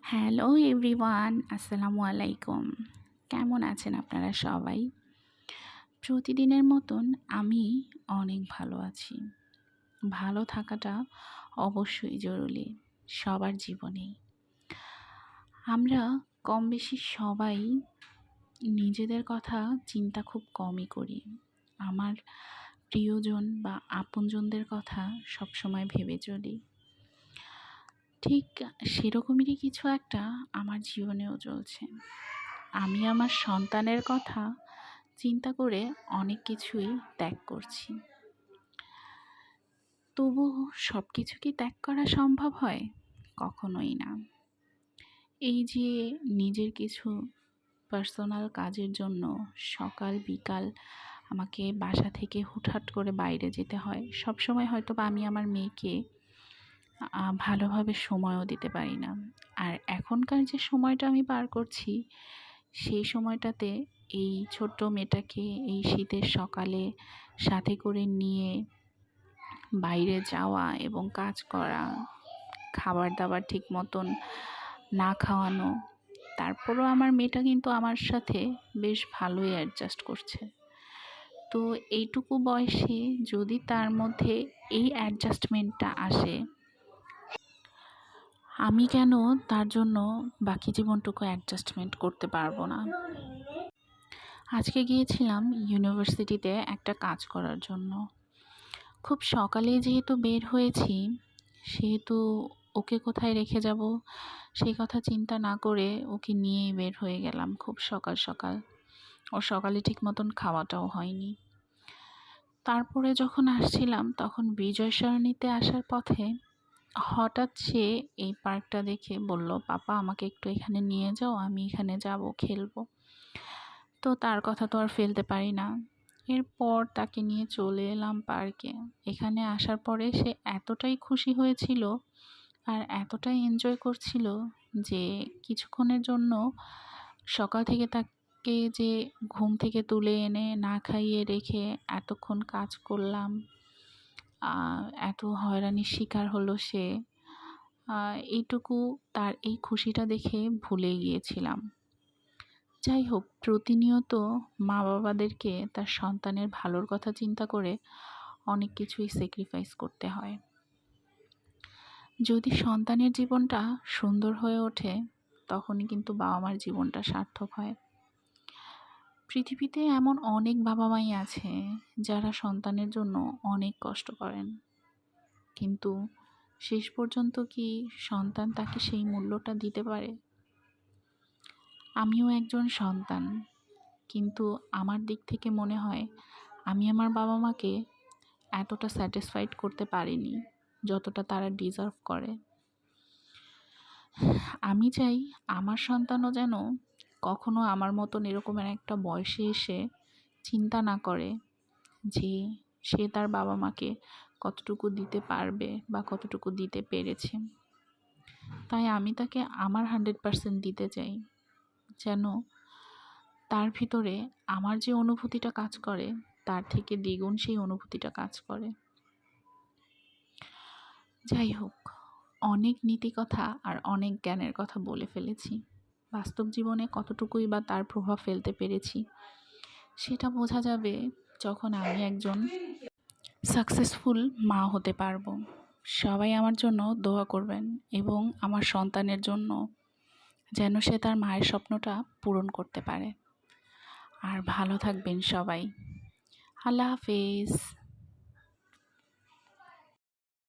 Hello everyone, আসসালামু আলাইকুম। কেমন আছেন আপনারা সবাই? প্রতিদিনের মতন আমি অনেক ভালো আছি। ভালো থাকাটা অবশ্যই জরুরি সবার জীবনেই। আমরা কম বেশি সবাই নিজেদের কথা চিন্তা খুব কমই করি। আমার প্রিয়জন বা আপনজনদের কথা সবসময় ভেবে চলি। ঠিক সেরকমেরই কিছু একটা আমার জীবনেও চলছে। আমি আমার সন্তানের কথা চিন্তা করে অনেক কিছুই ত্যাগ করছি। তবু সব কিছু কি ত্যাগ করা সম্ভব হয়? কখনোই না। এই যে নিজের কিছু পার্সোনাল কাজের জন্য সকাল, বিকাল আমাকে বাসা থেকে হুটহাট করে বাইরে যেতে হয়। সব সময় হয়তো বা আমি আমার মেয়েকে ভালোভাবে সময়ও দিতে পারি না। আর এখনকার যে সময়টা আমি পার করছি, সেই সময়টাতে এই ছোট্ট মেয়েটাকে এই শীতের সকালে সাথে করে নিয়ে বাইরে যাওয়া এবং কাজ করা খাবার দাবার ঠিক মতন না খাওয়ানো, তারপরও আমার মেয়েটা কিন্তু আমার সাথে বেশ ভালোই অ্যাডজাস্ট করছে। তো এইটুকু বয়সে যদি তার মধ্যে এই অ্যাডজাস্টমেন্টটা আসে আমি কেন তার জন্য বাকি জীবনটুকু অ্যাডজাস্টমেন্ট করতে পারব না? আজকে গিয়েছিলাম ইউনিভার্সিটিতে একটা কাজ করার জন্য। খুব সকালে যেহেতু বের হয়েছি, সেহেতু ওকে কোথায় রেখে যাব, সেই কথা চিন্তা না করে ওকে নিয়েই বের হয়ে গেলাম খুব সকাল সকাল। ও সকালে ঠিক মতন খাওয়াটাও হয়নি। তারপরে যখন আসছিলাম, তখন বিজয় সরণিতে আসার পথে হঠাৎ সে এই পার্কটা দেখে বলল, পাপা, আমাকে একটু এখানে নিয়ে যাও, আমি এখানে যাব, খেলব। তো তার কথা তো আর ফেলতে পারি না। এরপর তাকে নিয়ে চলে এলাম পার্কে। এখানে আসার পরে সে এতটাই খুশি হয়েছিল আর এতটাই এনজয় করছিল যে কিছুক্ষণের জন্য সকাল থেকে তাকে যে ঘুম থেকে তুলে এনে না খাইয়ে রেখে এতক্ষণ কাজ করলাম। এত হয়রানির শিকার হলো সে এইটুকু তার এই খুশিটা দেখে ভুলে গিয়েছিলাম। যাই হোক, প্রতিনিয়ত মা বাবাদেরকে তার সন্তানের ভালোর কথা চিন্তা করে অনেক কিছুই স্যাক্রিফাইস করতে হয়। যদি সন্তানের জীবনটা সুন্দর হয়ে ওঠে, তখনই কিন্তু বাবা মার জীবনটা সার্থক হয়। পৃথিবীতে এমন অনেক বাবা মাই আছে যারা সন্তানের জন্য অনেক কষ্ট করেন। কিন্তু শেষ পর্যন্ত কি সন্তান তাকে সেই মূল্যটা দিতে পারে? আমিও একজন সন্তান, কিন্তু আমার দিক থেকে মনে হয় আমি আমার বাবা মাকে এতটা স্যাটিসফাইড করতে পারিনি যতটা তারা ডিজার্ভ করে। আমি চাই আমার সন্তানও যেন কখনো আমার মতন এরকমের একটা বয়সে এসে চিন্তা না করে যে সে তার বাবা মাকে কতটুকু দিতে পারবে বা কতটুকু দিতে পেরেছে। তাই আমি তাকে আমার হান্ড্রেড পারসেন্ট দিতে চাই। যেন তার ভিতরে আমার যে অনুভূতিটা কাজ করে, তার থেকে দ্বিগুণ সেই অনুভূতিটা কাজ করে। যাই হোক, অনেক নীতি কথা আর অনেক জ্ঞানের কথা বলে ফেলেছি। বাস্তব জীবনে কতটুকুই বা তার প্রভাব ফেলতে পেরেছি, সেটা বোঝা যাবে যখন আমি একজন সাকসেসফুল মা হতে পারব। সবাই আমার জন্য দোয়া করবেন এবং আমার সন্তানের জন্য যেন সে তার মায়ের স্বপ্নটা পূরণ করতে পারে। আর ভালো থাকবেন সবাই। আল্লাহ হাফেজ।